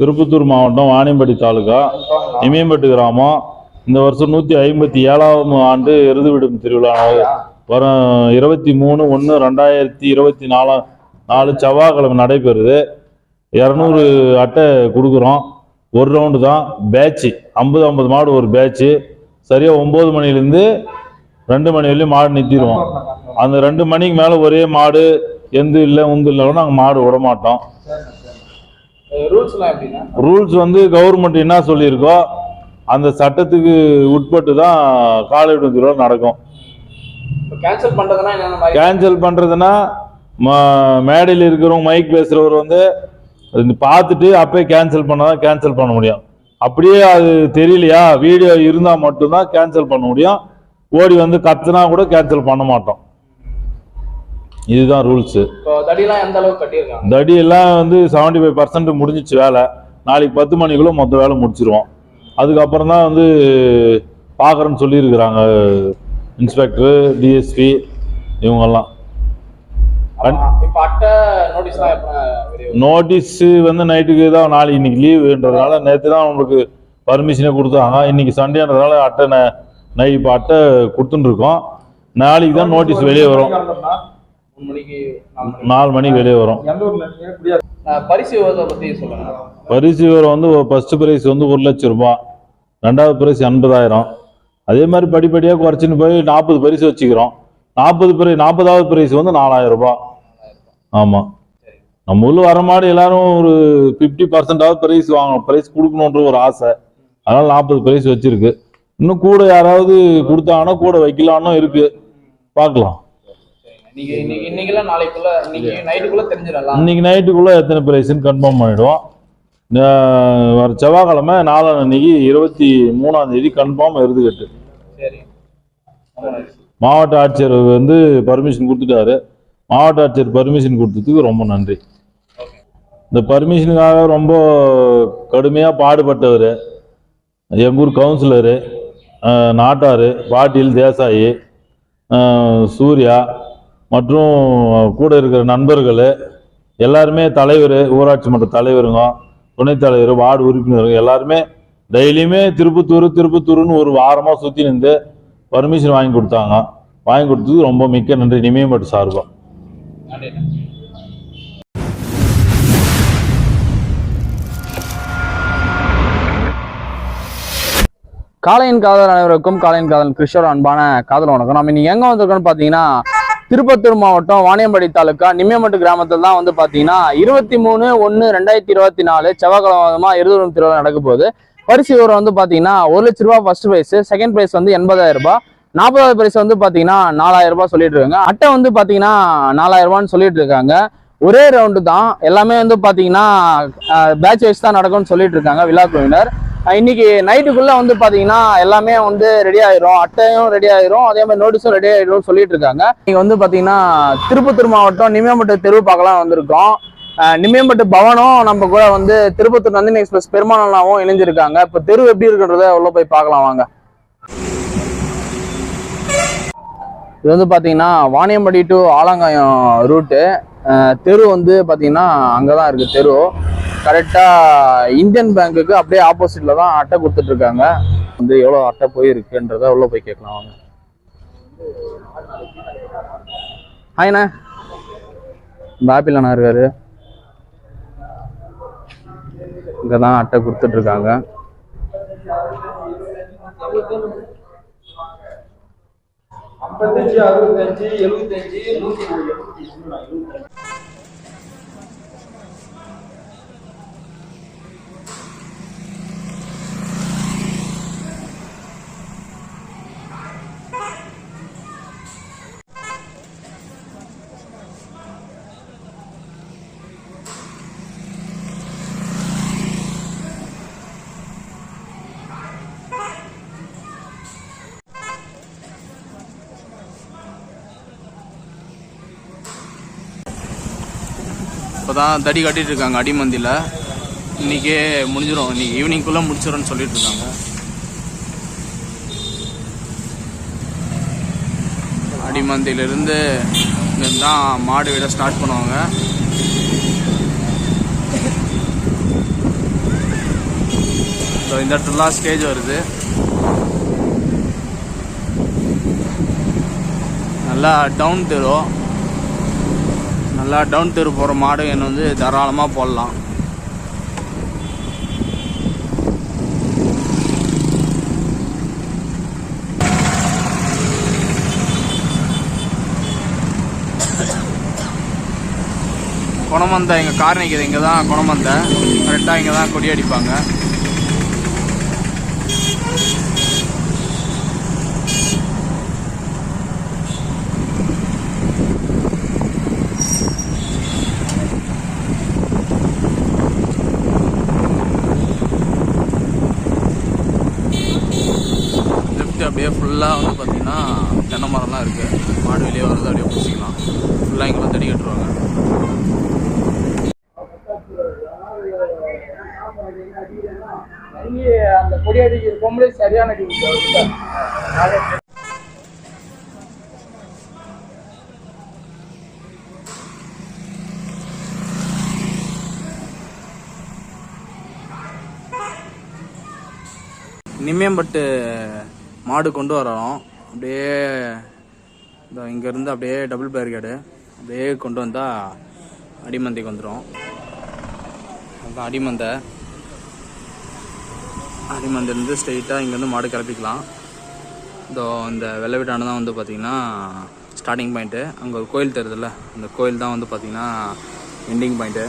திருப்பத்தூர் மாவட்டம் வாணியம்பட்டி தாலுகா இமயம்பட்டு கிராமம். இந்த வருஷம் நூற்றி ஐம்பத்தி ஏழாவது ஆண்டு எருது விடும் திருவிழா. வரும் இருபத்தி மூணு ஒன்று ரெண்டாயிரத்தி இருபத்தி நாலாம் நாலு செவ்வாய்க்கிழமை நடைபெறுது. இரநூறு அட்டை கொடுக்குறோம். ஒரு ரவுண்டு தான். பேட்ச்சு ஐம்பது ஐம்பது மாடு ஒரு பேட்ச்சு சரியாக ஒம்பது மணிலேருந்து ரெண்டு மணி வரையும் மாடு நிறுத்திடுவோம் அந்த ரெண்டு மணிக்கு மேலே ஒரே மாடு எந்த இல்லை உந்து இல்லைன்னா நாங்கள் மாடு விட மாட்டோம். ரூல்ஸ் வந்து கவர்மெண்ட் என்ன சொல்லியிருக்கோ அந்த சட்டத்துக்கு உட்பட்டு தான் காலை திருவிழா நடக்கும். கேன்சல் பண்ணுறதுன்னா மேடையில் இருக்கிறவங்க மைக் பேசுகிறவர் வந்து பார்த்துட்டு அப்பயே கேன்சல் பண்ணால் கேன்சல் பண்ண முடியும். அப்படியே அது தெரியலையா? வீடியோ இருந்தால் மட்டும்தான் கேன்சல் பண்ண முடியும். ஓடி வந்து கத்துனா கூட கேன்சல் பண்ண மாட்டோம். இதுதான் ரூல்ஸு. தடியெல்லாம் எந்த அளவுக்கு கட்டியிருக்காங்க? வந்து செவன்டி ஃபைவ் பர்சன்ட் முடிஞ்சிச்சு வேலை. நாளைக்கு பத்து மணிக்குள்ள மொத்த வேலை முடிச்சிருவோம். அதுக்கப்புறம் தான் வந்து பார்க்குறேன்னு சொல்லியிருக்கிறாங்க இன்ஸ்பெக்டர் டிஎஸ்பி இவங்கெல்லாம்? நோட்டீஸ் வந்து நைட்டுக்கு தான் நாளைக்கு இன்னைக்கு லீவுன்றதுனால நேற்று தான் உங்களுக்கு பர்மிஷனே கொடுத்தாங்க. இன்னைக்கு சண்டேன்றதுனால அட்டை ந- இப்போ அட்டை கொடுத்துட்டு இருக்கோம் நாளைக்கு தான் நோட்டீஸ் வெளியே வரும். நாலு மணிக்கு. மணிக்கு வெளியே வரும். பரிசு சொல்லுங்க. பரிசு விவரம் வந்து ஃபர்ஸ்ட் பிரைஸ் வந்து ஒரு லட்சம் ரூபாய். ரெண்டாவது பிரைஸ் எண்பதாயிரம் அதே மாதிரி படிப்படியாக குறைச்சின்னு போய் நாற்பது பரிசு வச்சுக்கிறோம். நாற்பது பிரை நாற்பதாவது பிரைஸ் வந்து நாலாயிரம் ரூபாய். ஆமாம் நம்ம ஊர்ல வர மாதிரி எல்லாரும் ஒரு ஃபிஃப்டி பர்சன்டாவது பிரைஸ் வாங்கணும். பிரைஸ் கொடுக்கணுன்ற ஒரு ஆசை. அதனால நாற்பது பிரைஸ் வச்சிருக்கு. இன்னும் கூட யாராவது கொடுத்தாங்கன்னா கூட வைக்கலான்னு இருக்கு. பார்க்கலாம். இன்னைக்கு நைட்டுக்குள்ள எத்தனை பிரைஸ்ன்னு கன்ஃபார்ம் பண்ணிடுவோம் வர செவ்வாய்க்கிழமை நாலாம் அன்னைக்கு இருபத்தி மூணாம் தேதி கன்ஃபார்ம் எருதுகட்டு. மாவட்ட ஆட்சியர் வந்து பர்மிஷன் கொடுத்துட்டாரு. மாவட்ட ஆட்சியர் பர்மிஷன் கொடுத்ததுக்கு ரொம்ப நன்றி. இந்த பர்மிஷனுக்காக ரொம்ப கடுமையாக பாடுபட்டவர் எங்கூர் கவுன்சிலரு நாட்டார் பாட்டீல் தேசாயி சூர்யா மற்றும் கூட இருக்கிற நண்பர்கள் எல்லாருமே தலைவர் ஊராட்சி மன்ற தலைவருங்க துணைத் தலைவர் வார்டு உறுப்பினருங்க எல்லாருமே டெய்லியுமே திருப்பத்தூர் திருப்பத்தூர்னு ஒரு வாரமாக சுற்றி நின்று பர்மிஷன் வாங்கி கொடுத்தாங்க. வாங்கி கொடுத்தது ரொம்ப மிக்க நன்றி. நிமையம்பட்டு சார்பாக நன்றி காலையின் காதல் அனைவருக்கும் காலையின் காதல் கிருஷ்ணர் அன்பான காதல் வணக்கம். நம்ம இன்னைக்கு எங்க வந்திருக்கோம்னு பாத்தீங்கன்னா திருப்பத்தூர் மாவட்டம் வாணியம்பாடி தாலுக்கா நிம்மியமட்டு கிராமத்தில் தான் வந்து பார்த்தீங்கன்னா இருபத்தி மூணு ஒன்று ரெண்டாயிரத்தி இருபத்தி நாலு செவ்வாய்க்கிழமை இருதூரம் திருவிழா நடக்க போகுது. பரிசு விவரம் வந்து பார்த்தீங்கன்னா ஒரு லட்ச ரூபா ஃபர்ஸ்ட் ப்ரைஸ் செகண்ட் ப்ரைஸ் வந்து எண்பதாயிரம் ரூபாய் நாற்பதாவது பிரைஸ் வந்து பார்த்தீங்கன்னா நாலாயிரம் ரூபாய் சொல்லிட்டு இருக்காங்க. அட்டை வந்து பார்த்தீங்கன்னா நாலாயிரம் ரூபான்னு சொல்லிட்டு இருக்காங்க. ஒரே ரவுண்டு தான். எல்லாமே வந்து பார்த்தீங்கன்னா பேட்ச் வைஸ் தான் நடக்கும்னு சொல்லிட்டு இருக்காங்க விழா குழுவினர். இன்னைக்கு நைட்டுக்குள்ள வந்து பாத்தீங்கன்னா எல்லாமே வந்து ரெடி ஆயிரும். அட்டையும் ரெடி ஆயிரும். அதே மாதிரி நோட்டீஸும் ரெடி ஆயிரும் சொல்லிட்டு இருக்காங்க. நீங்க வந்து பாத்தீங்கன்னா திருப்பத்தூர் மாவட்டம் நிமியம்பட்டு தெருவு பார்க்கலாம் வந்திருக்கோம். நிமியம்பட்டு பவனும் நம்ம கூட வந்து திருப்பத்தூர் நந்தினி எக்ஸ்பிரஸ் பெருமானாவும் இணைஞ்சிருக்காங்க. இப்ப தெரு எப்படி இருக்குன்றத உள்ள போய் பார்க்கலாம் வாங்க. இது வந்து பாத்தீங்கன்னா வாணியம்படி டு ஆலங்காயம் ரூட்டு தெரு வந்து பாத்தீங்கன்னா அங்கதான் இருக்கு தெரு. கரெக்டாக இந்தியன் பேங்க்குக்கு அப்படியே ஆப்போசிட்டில் தான் அட்டை கொடுத்துட்ருக்காங்க. வந்து எவ்வளோ அட்டை போயிருக்குன்றத உள்ளே போய் கேட்கலாம் வாங்க. ஹாய்ண்ணா ஆப்பிள் அண்ணா இருக்காரு. இங்கே தான் அட்டை கொடுத்துட்ருக்காங்க. ஐம்பத்தஞ்சு அறுபத்தஞ்சு எழுபத்தஞ்சு நூத்தி இப்போ தான் தடி கட்டிட்டு இருக்காங்க அடிமந்தியில் இன்னைக்கே முடிஞ்சிடும் இன்றைக்கி ஈவினிங்குள்ளே முடிச்சிடும்னு சொல்லிட்டு இருக்காங்க. அடிமந்தியிலிருந்து தான் மாடு விட ஸ்டார்ட் பண்ணுவாங்க. ஸோ இந்த இடத்துலலாம் ஸ்டேஜ் வருது. நல்லா டவுன் தெரும் நல்லா டவுன் தெரு போகிற மாடு என்ன வந்து தாராளமாக போடலாம். குணமந்தை எங்கள் கார் நிற்கிது இங்கே தான் குணமந்தை. கரெக்டாக இங்கே தான் கொடி அடிப்பாங்க. அப்படியே ஃபுல்லாக வந்து பார்த்திங்கன்னா தென்னை மரம்லாம் இருக்குது மாடு வெளியே வரது அப்படியே பிடிச்சிக்கலாம். ஃபுல்லாக இங்கெல்லாம் தடி கட்டுருவாங்க இங்கே அந்த கொடி அடிக்கிற சரியான நிம்மியம்பட்டு மாடு கொண்டு வரோம். அப்படியே இந்த இங்கேருந்து அப்படியே டபுள் பேரிகேடு அப்படியே கொண்டு வந்தால் அடிமந்தைக்கு வந்துடும் அதுதான் அடிமந்தை. அடிமந்தைலேருந்து ஸ்ட்ரெயிட்டாக இங்கேருந்து மாடு கிளப்பிக்கலாம். இதோ இந்த வெள்ளை வீட்டாண்டு தான் வந்து பார்த்திங்கன்னா ஸ்டார்டிங் பாயிண்ட்டு அங்கே ஒரு கோயில் தெரியுதுல்ல அந்த கோயில் தான் வந்து பார்த்திங்கன்னா எண்டிங் பாயிண்ட்டு